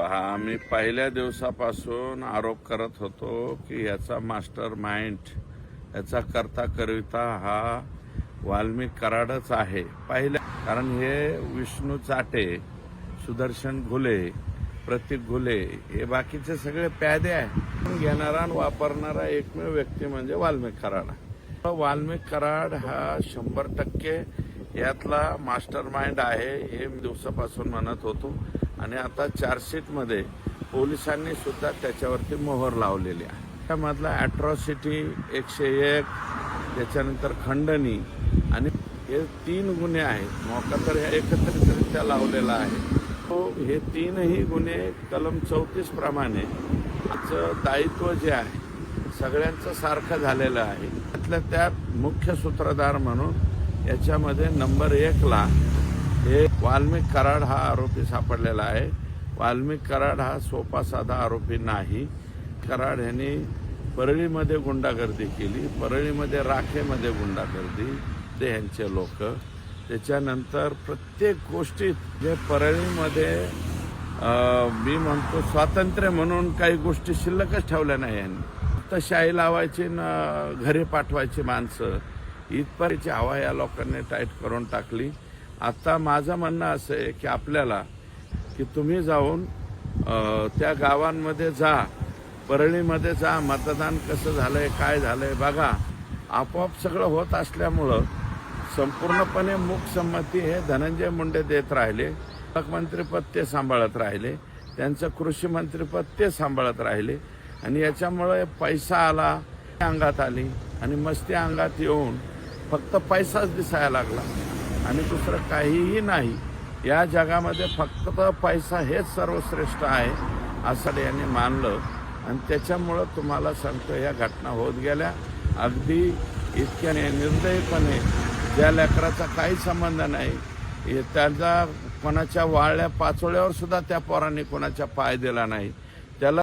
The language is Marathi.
पहा आम्ही पहिल्या दिवसापासून आरोप करत होतो की याचा मास्टर माइंड याचा करता करिता हा वाल्मिक कराडच आहे. पहिल्या कारण हे विष्णू चाटे सुदर्शन घुले प्रतीक घुले हे बाकीचे सगळे प्यादे आहे घेणारा आणि वापरणारा एकमेव व्यक्ती म्हणजे वाल्मिक कराड. वाल्मिक कराड हा शंभर टक्के यातला मास्टर माइंड आहे हे दिवसापासून म्हणत होतो. आणि आता चार्जशीटमध्ये पोलिसांनी सुद्धा त्याच्यावरती मोहर लावलेली आहे. त्यामधला ॲट्रॉसिटी एकशे एक त्याच्यानंतर खंडणी आणि हे तीन गुन्हे आहेत. मौका तर ह्या एकत्रितरित्या लावलेला आहे. तो हे तीनही गुन्हे कलम चौतीस प्रमाणे त्याचं दायित्व जे आहे सगळ्यांचं सारखं झालेलं आहे. त्यातल्या त्यात मुख्य सूत्रधार म्हणून याच्यामध्ये नंबर एकला हे वाल्मिक कराड हा आरोपी सापडलेला आहे. वाल्मिक कराड हा सोपा साधा आरोपी नाही. कराड यांनी परळीमध्ये गुंडागर्दी केली. परळीमध्ये राखेमध्ये गुंडागर्दी. ते ह्यांचे लोक. त्याच्यानंतर प्रत्येक गोष्टीत जे परळीमध्ये मी म्हणतो स्वातंत्र्य म्हणून काही गोष्टी शिल्लकच ठेवल्या नाही यांनी फक्त शाही लावायची न घरी पाठवायची माणसं. इथपर्यंतची हवा या लोकांनी टाईट करून टाकली. आता माझं म्हणणं असं आहे की आपल्याला की तुम्ही जाऊन त्या गावांमध्ये जा परळीमध्ये जा मतदान कसं झालंय काय झालंय बघा. आपोआप सगळं होत असल्यामुळं संपूर्णपणे मूकसंमती हे धनंजय मुंडे देत राहिले पालकमंत्रीपद ते सांभाळत राहिले त्यांचं कृषी मंत्रीपद ते सांभाळत राहिले आणि याच्यामुळे पैसा आला अंगात आली आणि मस्ती अंगात येऊन फक्त पैसाच दिसायला लागला. आणि दुसरं काहीही नाही. या जगामध्ये फक्त पैसा हेच सर्वश्रेष्ठ आहे असं यांनी मानलं. आणि त्याच्यामुळं तुम्हाला सांगतो या घटना होत गेल्या. अगदी इतक्याने निर्दयीपणे ज्या लेकराचा काही संबंध नाही त्याचा कोणाच्या वाळल्या पाचोळ्यावर सुद्धा त्या पोरांनी कोणाच्या पाय दिला नाही. त्याला